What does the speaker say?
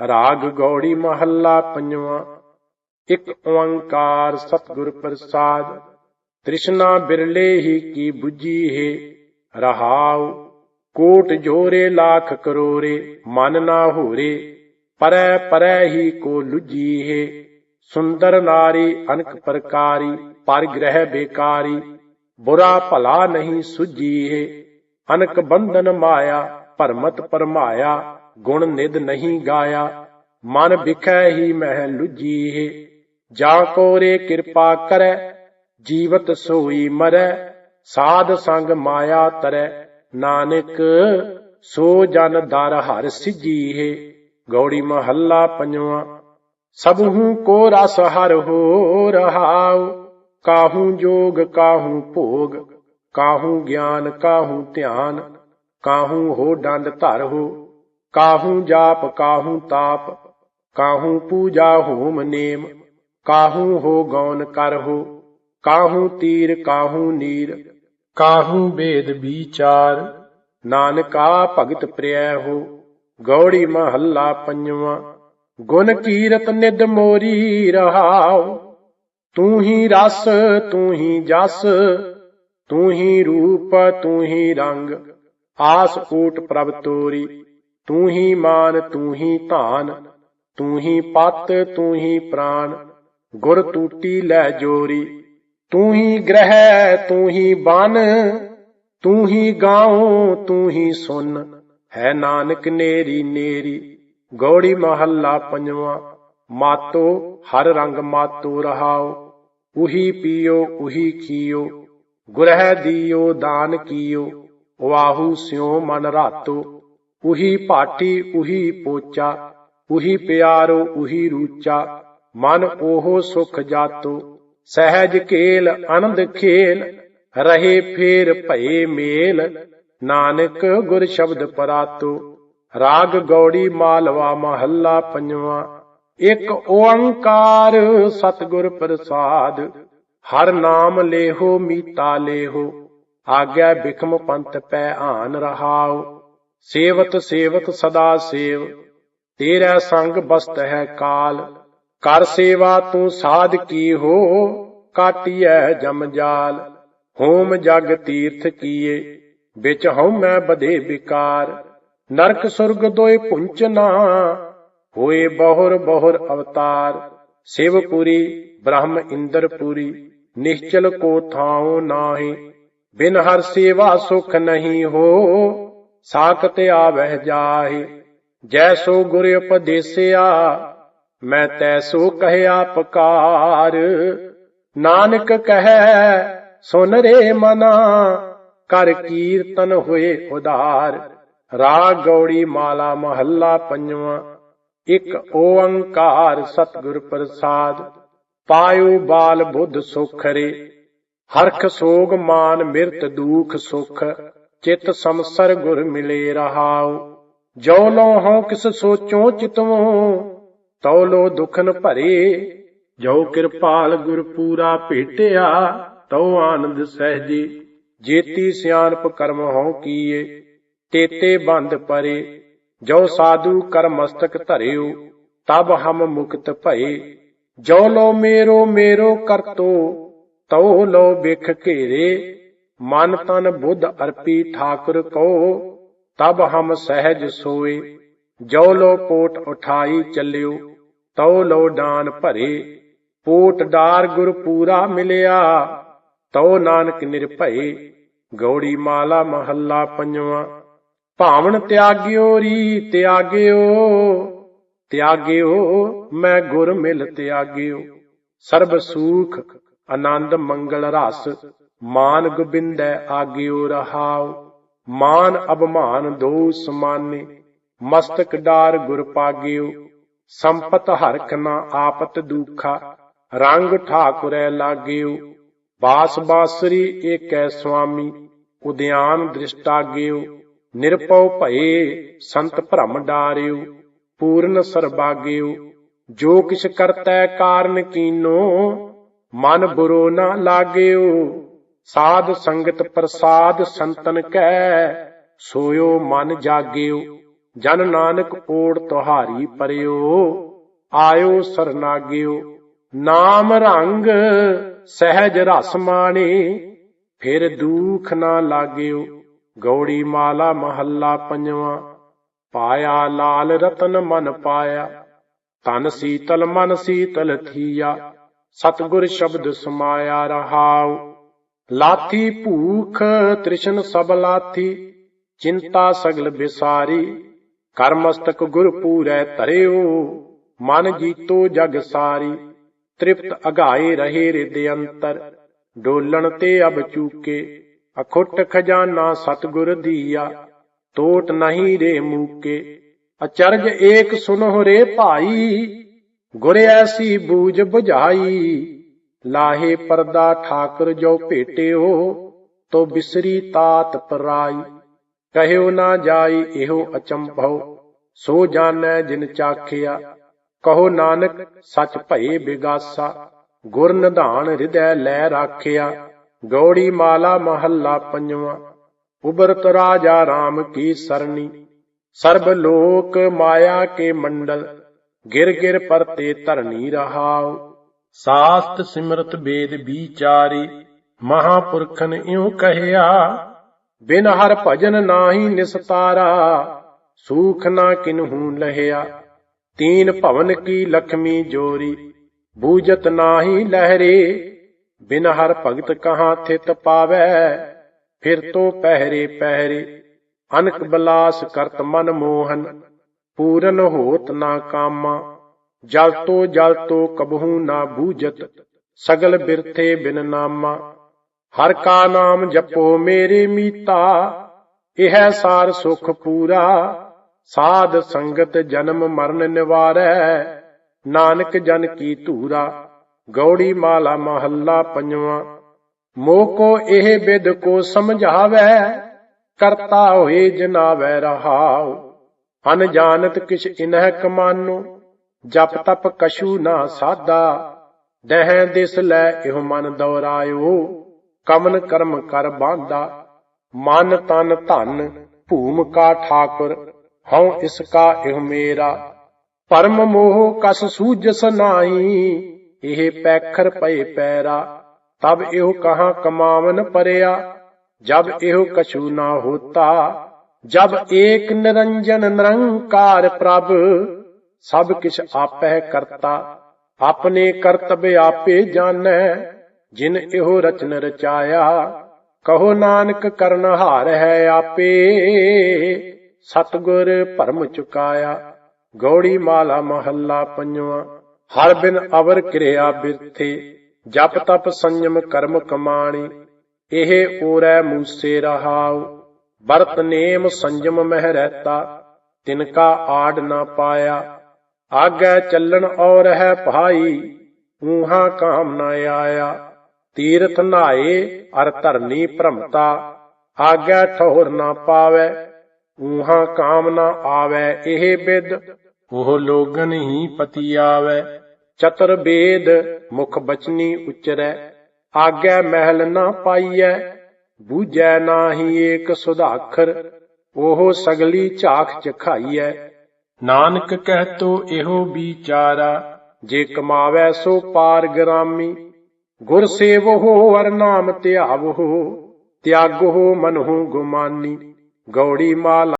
ਰਾਗ ਗੌੜੀ ਮਹੱਲਾ ਪੰਜਵਾਂ। ਇੱਕ ਓੰਕਾਰ ਸਤਿਗੁਰ ਪ੍ਰਸਾਦ, ਤ੍ਰਿਸ਼ਨਾ ਬਿਰਲੇ ਹੀ ਕੀ 부ਜੀ ਹੈ? ਰਹਾਉ, ਕੋਟ ਜੋਰੇ ਲੱਖ ਕਰੋਰੇ, ਮਨ ਨਾ ਹੋਰੇ, ਪਰੈ ਪਰੈ ਹੀ ਕੋ ਲੁਜੀ ਹੈ? ਸੁੰਦਰ ਨਾਰੀ, ਅਨਕ ਪ੍ਰਕਾਰੀ ਪਰ ਗ੍ਰਹਿ ਬੇਕਾਰੀ, ਬੁਰਾ ਭਲਾ ਨਹੀਂ ਸੁਜੀ ਹੈ? ਅਨਕ ਬੰਧਨ ਮਾਇਆ, ਭਰਮਤ ਪਰਮਾਇਆ ਗੁਣ ਨਿਦ ਨਹੀਂ ਗਾਇਆ। ਮਨ ਵਿਖੈ ਹੀ ਮਹਿ ਲੁਜੀ ਹੈ ਜਾਂ ਕੋਰੇ ਕਿਰਪਾ ਕਰੈ, ਜੀਵਤ ਸੋਈ ਮਰੈ, ਸਾਧ ਸੰਗ ਮਾਇਆ ਤਰੈ। ਨਾਨਕ, ਸੋ ਜਨ ਦਰ ਹਰ ਸਿਜੀ ਹੈ ਗੌੜੀ ਮਹੱਲਾ ਪੰਜਵਾਂ, ਸਭੂ ਕੋ ਰਸ ਹਰ ਹੋ ਰਹਾਉ ਕਾਹੂ ਜੋਗ, ਕਾਹੂ ਭੋਗ, ਕਾਹੂ ਗਿਆਨ, ਕਾਹੂ ਧਿਆਨ, ਕਾਹੂ ਹੋ ਡੰਡ ਧਰ ਹੋ। ਕਾਹੂ ਜਾਪ, ਕਾਹੂ ਤਾਪ, ਕਾਹੂ ਪੂਜਾ ਹੋਮ ਨੇਮ, ਕਾਹੂ ਹੋ ਗੌਨ ਕਰ ਹੋ, ਕਾਹੂ ਤੀਰ, ਕਾਹੂ ਨੀਰ, ਕਾਹੂ ਵੇਦ ਵਿਚਾਰ ਨਾਨਕਾ ਭਗਤ ਪ੍ਰਿਆ ਹੋ, ਗੌੜੀ ਮਹੱਲਾ ਪੰਜਵਾਂ, ਗੁਣ ਕੀਰਤ ਨਿਦ ਮੋਰੀ ਰਹਾਉ, ਤੂੰ ਹੀ ਰਸ, ਤੂੰ ਹੀ ਜਸ, ਤੂੰ ਹੀ ਰੂਪ, ਤੂੰ ਹੀ ਰੰਗ, ਆਸ ਊਟ ਪ੍ਰਭ ਤੋਰੀ। ਤੂੰ ਹੀ ਮਾਨ, ਤੂੰ ਹੀ ਧਾਨ, ਤੂੰ ਹੀ ਪਤ, ਤੂੰ ਹੀ ਪ੍ਰਾਨ। ਗੁਰ ਟੂਟੀ ਲੈ ਜੋਰੀ, ਤੂੰ ਹੀ ਗ੍ਰਹਿ, ਤੂੰ ਹੀ ਬਨ, ਤੂੰ ਹੀ ਗਾਉ, ਤੂੰ ਹੀ ਸੁਨ। ਹੈ ਨਾਨਕ ਨੇਰੀ ਨੇਰੀ, ਗੌੜੀ ਮਹੱਲਾ ਪੰਜਵਾਂ। ਮਾਤੋ, ਹਰ ਰੰਗ ਮਾਤੋ ਰਹਾਓ, ਉਹੀ ਪੀਓ, ਉਹੀ ਖੀਓ। ਗੁਰਹਿ ਦੀਓ, ਦਾਨ ਕੀਓ, ਵਾਹੂ ਸਿਉ ਮਨ ਰਾਤੋ। ਉਹੀ ਭਾਟੀ ਉਹੀ ਪੋਚਾ, ਉਹੀ ਪਿਆਰੋ ਉਹੀ ਰੂਚਾ, ਮਨ ਉਹ ਸੁਖ ਜਾਤੋ, ਸਹਿਜ ਕੇਲ ਆਨੰਦ ਖੇਲ, ਰਹੇ ਫੇਰ ਭਏ ਮੇਲ, ਨਾਨਕ ਗੁਰ ਸ਼ਬਦ ਪਰਾਤੋ, ਰਾਗ ਗੌੜੀ ਮਾਲਵਾ ਮਹੱਲਾ ਪੰਜਵਾਂ, ਇੱਕ ਓੰਕਾਰ ਸਤਿਗੁਰ ਪ੍ਰਸਾਦ, ਹਰ ਨਾਮ ਲੇਹੋ ਮੀਤਾ ਲੇਹੋ, ਆਗਿਆ ਬਿਖਮ ਪੰਥ ਪੈ ਆਨ ਰਹਾਓ ਸੇਵਤ ਸੇਵਤ ਸਦਾ ਸੇਵ। ਤੇਰਾ ਸੰਗ ਬਸਤ ਹੈ ਕਾਲ। ਕਰ ਸੇਵਾ ਤੂੰ ਸਾਧ ਕੀ ਹੋ? ਕਾਟਿਐ ਜਮ ਜਾਲ। ਹੋਮ ਜਗ ਤੀਰਥ ਕੀਏ। ਵਿੱਚ ਹਉਮੈ ਬਧੇ ਵਿਕਾਰ। ਨਰਕ ਸੁਰਗ ਦੋਏ ਪੁੰਚਨਾ ਹੋਏ ਬਹੁਰ ਬਹੁਰ ਅਵਤਾਰ। ਸਿਵਪੁਰੀ ਬ੍ਰਹਮ ਇੰਦਰਪੁਰੀ ਨਿਸ਼ਚਲ ਕੋ ਥਾਉ ਨਾਹੀ। ਬਿਨ ਹਰ ਸੇਵਾ ਸੁਖ ਨਹੀਂ ਹੋ। ਸਾਖਤ ਆਵਹਿ ਜਾਹੀ ਜੈਸੋ ਗੁਰ ਉਪਦੇਸਿਆ, ਮੈਂ ਤੈਸੋ ਕਹਿਆ ਪਕਾਰ ਨਾਨਕ ਕਹੈ, ਸੁਨ ਰੇ ਮਨਾ, ਕਰ ਕੀਰਤਨ ਹੋਏ ਉਧਾਰ। ਰਾਗ ਗੌੜੀ ਮਾਲਾ ਮਹੱਲਾ ਪੰਜਵਾਂ, ਇੱਕ ਓੰਕਾਰ ਸਤਿਗੁਰ ਪ੍ਰਸਾਦ। ਪਾਇਓ ਬਾਲ ਬੁੱਧ ਸੁਖ ਰੇ, ਹਰਖ ਸੋਗ ਮਾਨ ਮਿਰਤ ਦੂਖ ਸੁਖ। ਚਿਤ ਸਮਸਰ ਗੁਰ ਮਿਲੇ ਰਹਾਉ। ਜੋ ਲੋ ਹਉ ਕਿਸ ਸੋਚੋ ਚਿਤਵੋ, ਤਉ ਲੋ ਦੁਖਨ ਭਰੇ। ਜੋ ਕਿਰਪਾਲ ਗੁਰ ਪੂਰਾ ਭੇਟਿਆ, ਤਉ ਆਨੰਦ ਸਹਿਜੀ। ਜੇਤੀ ਸਿਆਣਪ ਕਰਮ ਹਉ ਕੀਏ, ਤੇਤੇ ਬੰਦ ਪਰੇ। ਜੋ ਸਾਧੂ ਕਰ ਮਸਤਕ ਧਰਿਓ, ਤਬ ਹਮ ਮੁਕਤ ਭਏ। ਜੋ ਲੋ ਮੇਰੋ ਮੇਰੋ ਕਰਤੋ, ਤਉ ਲੋ ਬਿਖ ਘੇਰੇ। ਮਨ ਤਨ ਬੁੱਧ ਅਰਪੀ ਠਾਕੁਰ ਕੋ ਤਬ ਹਮ ਸਹਿਜ ਸੋਏ। ਜੋ ਲੋ ਪੋਟ ਉਠਾਈ ਚੱਲਿਓ, ਤਉ ਲੋ ਡਾਨ ਭਰੇ। ਪੋਟ ਡਾਰ ਗੁਰ ਪੂਰਾ ਮਿਲਿਆ, ਤਉ ਨਾਨਕ ਨਿਰਭਏ। ਗੌੜੀ ਮਾਲਾ ਮਹੱਲਾ ਪੰਜਵਾਂ, ਭਾਵਨ ਤਿਆਗਿਓ ਰੀ ਤਿਆਗਿਓ। ਤਿਆਗਿਓ, ਮੈਂ ਗੁਰ ਮਿਲ ਤਿਆਗਿਓ। ਸਰਬ ਸੂਖ ਆਨੰਦ ਮੰਗਲ ਰਸ। ਮਾਨ ਗੋਬਿੰਦੈ ਆਗਿਓ ਰਹਾਉ, ਮਾਨ ਅਭਮਾਨ ਦੋ ਸਮਾਨੇ, ਮਸਤਕ ਡਾਰ ਗੁਰ ਪਾਗਿਓ, ਸੰਪਤ ਹਰਖ ਨਾ ਆਪਤ ਦੁਖਾ, ਰੰਗ ਠਾਕੁਰੈ ਲਾਗਿਓ, ਬਾਸ ਬਾਸਰੀ ਏਕੈ ਸੁਆਮੀ ਉਦਿਆਨ ਦ੍ਰਿਸ਼ਟਾਗਿਓ ਨਿਰਪਉ ਭਏ ਸੰਤ ਭ੍ਰਮ ਡਾਰਿਓ, ਪੂਰਨ ਸਰਬਾਗਿਓ ਜੋ ਕਿਛ ਕਰਤੈ ਕਾਰਨ ਕੀਨੋ, ਮਨ ਬੁਰੋ ਨਾ ਲਾਗਿਓ। ਸਾਧ ਸੰਗਤ ਪ੍ਰਸਾਦ ਸੰਤਨ ਕੈ, ਸੋਇਓ ਮਨ ਜਾਗਿਓ, ਜਨ ਨਾਨਕ ਓੜ ਤੁਹਾਰੀ ਪਰਿਓ, ਆਇਓ ਸਰਨਾਗਿਓ, ਨਾਮ ਰੰਗ ਸਹਿਜ ਰਸ ਮਾਣੇ, ਫਿਰ ਦੁਖ ਨਾ ਲਾਗਿਓ, ਗੌੜੀ ਮਾਲਾ ਮਹੱਲਾ ਪੰਜਵਾਂ, ਪਾਇਆ ਲਾਲ ਰਤਨ ਮਨ ਪਾਇਆ ਤਨ ਸੀਤਲ ਮਨ ਸੀਤਲ ਥੀਆ, ਸਤਗੁਰ ਸ਼ਬਦ ਸਮਾਇਆ ਰਹਾਉ। ਲਾਥੀ ਭੂਖ ਤ੍ਰਿਸ਼ਨ ਸਭ ਲਾਥੀ, ਚਿੰਤਾ ਸਗਲ ਬਿਸਾਰੀ, ਕਰਮਸਤਕ ਗੁਰ ਪੂਰੈ ਧਰਿਓ, ਮਨ ਜੀਤੋ ਜਗ ਸਾਰੀ, ਤ੍ਰਿਪਤ ਅਗਾਏ ਰਹੇ ਰਿਦ ਅੰਤਰ, ਡੋਲਣ ਤੇ ਅਬ ਚੂਕੇ, ਅਖੁੱਟ ਖਜ਼ਾਨਾ ਸਤਗੁਰ ਦੀਆ ਟੋਟ ਨਹੀਂ ਰੇ ਮੂਕੇ, ਅਚਰਜ ਏਕ ਸੁਨਹੁ ਰੇ ਭਾਈ, ਗੁਰ ਐਸੀ ਬੂਝ 부ਝਾਈ ਲਾਹੇ ਪਰਦਾ ਠਾਕੁਰ ਜੋ ਭੇਟਿਓ, ਤੋ ਬਿਸਰੀ ਤਾਤ ਪਰਾਈ। ਕਹਿਓ ਨਾ ਜਾਈ, ਇਹੋ ਅਚੰਭਉ, ਸੋ ਜਾਣੈ ਜਿਨ ਚਾਖਿਆ। ਕਹੋ ਨਾਨਕ, ਸਚ ਭਏ ਬਿਗਾਸਾ, ਗੁਰ ਨਿਧਾਨ ਹਿਰਦੈ ਲੈ ਰਾਖਿਆ। ਗੌੜੀ ਮਾਲਾ ਮਹੱਲਾ ਪੰਜਵਾਂ ਉਬਰਤ ਰਾਜਾ RAM ਕੀ ਸਰਣੀ। ਸਰਬ ਲੋਕ ਮਾਇਆ ਕੇ ਮੰਡਲ ਗਿਰ ਗਿਰ ਪਰਤੇ ਧਰਨੀ ਰਹਾਓ ਸਾਸਤ ਸਿਮਰਤ ਵੇਦ ਵਿਚਾਰੀ ਮਹਾਪੁਰਖਨ ਇਉ ਕਹਿਆ, ਬਿਨ ਹਰ ਭਜਨ ਨਾਹੀ ਨਿਸਤਾਰਾ, ਸੂਖ ਨਾ ਕਿਨਹੂ ਲਹਿਆ। ਤੀਨ ਭਵਨ ਕੀ ਲਖਮੀ ਜੋਰੀ, ਬੂਜਤ ਨਾਹੀ ਲਹਿਰੇ, ਬਿਨ ਹਰ ਭਗਤ ਕਹਾ ਥਿਤ ਪਾਵੈ, ਫਿਰ ਤੋ ਪਹਿਰੇ ਪਹਿਰੇ, ਅਨਕ ਬਲਾਸ ਕਰਤ ਮਨ ਮੋਹਨ, ਪੂਰਨ ਹੋਤ ਨਾ ਕਾਮਾ। ਜਲ ਤੋ ਜਲ ਤੋ ਕਬਹੂ ਨਾ ਬੂਜਤ ਸਗਲ ਬਿਰਥੇ ਬਿਨ ਨਾਮਾ। ਹਰ ਕਾ ਨਾਮ ਜਪੋ ਮੇਰੇ ਮੀਤਾ, ਇਹ ਸਾਰ ਸੁਖ ਪੂਰਾ। ਸਾਧ ਸੰਗਤ ਜਨਮ ਮਰਨ ਨਿਵਾਰੈ, ਨਾਨਕ ਜਨ ਕੀ ਧੂਰਾ। ਗੌੜੀ ਮਾਲਾ ਮਹੱਲਾ ਪੰਜਵਾਂ। ਮੋਹ ਕੋ ਇਹ ਬਿਦ ਕੋ ਸਮਝਾਵੈ, ਕਰਤਾ ਹੋਏ ਜਨਾਵੈ ਰਹਾਉ। ਅਨਜਾਨਤ ਕਿਛ ਇਨਹਿ ਕਮਾਨੋ ਜਪ ਤਪ ਕਛੂ ਨਾ ਸਾਦਾ ਦਹਿ ਦਿਸ ਲੈ ਇਹ ਮਨ ਦੌਰਾਇਓ। ਕਮਨ ਕਰਮ ਕਰ ਬਾਂਦਾ, ਮਨ ਤਨ ਧਨ, ਭੂਮ ਕਾ ਠਾਕੁਰ, ਹਉ ਇਸ ਕਾ ਇਹ ਮੇਰਾ। ਪਰਮ ਮੋਹ ਕਸ ਸੂਜਸ ਨਾਹੀ ਇਹ ਪੈਖਰ ਪਏ ਪੈਰਾ। ਤਬ ਇਹੋ ਕਹਾ ਕਮਾਵਨ ਪਰਿਆ, ਜਬ ਇਹੋ ਕਛੂ ਨਾ ਹੋਤਾ, ਜਬ ਏਕ ਨਿਰੰਜਨ ਨਿਰੰਕਾਰ ਪ੍ਰਭ ਸਭ ਕਿਛ ਆਪੈ ਕਰਤਾ। ਆਪਣੇ ਕਰਤਬ ਆਪੇ ਜਾਣੈ, ਜਿਨ ਇਹੋ ਰਚਨ ਰਚਾਇਆ। ਕਹੋ ਨਾਨਕ ਕਰਨ ਹਾਰ ਹੈ ਆਪੇ, ਸਤਗੁਰ ਭਰਮ ਚੁਕਾਇਆ। ਗੌੜੀ ਮਾਲਾ ਮਹੱਲਾ ਪੰਜਵਾਂ, ਹਰ ਬਿਨ ਅਵਰ ਕਿਰਿਆ ਬਿਰਥੇ। ਜਪ ਤਪ ਸੰਜਮ ਕਰਮ ਕਮਾਣੀ, ਇਹ ਓਰੈ ਮੂਸੇ ਰਹਾਉ। ਵਰਤ ਨੇਮ ਸੰਜਮ ਮਹਿ ਰਹਤਾ ਤਿਨ ਕਾ ਆੜ ਨਾ ਪਾਇਆ। ਆਗੈ ਚੱਲਣ ਔਰ ਹੈ ਭਾਈ ਊਹਾ ਕਾਮ ਨਾ ਆਇਆ। ਤੀਰਥ ਨਾਏ, ਅਰ ਧਰਨੀ ਭ੍ਰਮਤਾ। ਆਗੈ ਠੋਰ ਨਾ ਪਾਵੈ ਊਹਾ ਕਾਮ ਨਾ ਆਵੈ, ਇਹ ਬਿਦ ਉਹ ਲੋਗਨ ਹੀ ਪਤੀ ਆਵੈ। ਚਤਰ ਬੇਦ ਮੁਖ ਬਚਨੀ ਉਚਰੈ, ਆਗੈ ਮਹਿਲ ਨਾ ਪਾਈਐ, ਬੂਝੈ ਨਾਹੀ ਏਕ ਸੁਧਾਖਰ, ਉਹ ਸਗਲੀ ਝਾਖ ਚਖਾਈਐ। ਨਾਨਕ ਕਹਿ ਤੋ ਇਹੋ ਵਿਚਾਰਾ, ਜੇ ਕਮਾਵੈ ਸੋ ਪਾਰ ਗ੍ਰਾਮੀ। ਗੁਰ ਸੇਵੋ ਅਰ ਨਾਮ ਧਿਆਵੋ ਤਿਆਗੋ ਮਨਹੁ ਗੁਮਾਨੀ। ਗੌੜੀ ਮਾਲਾ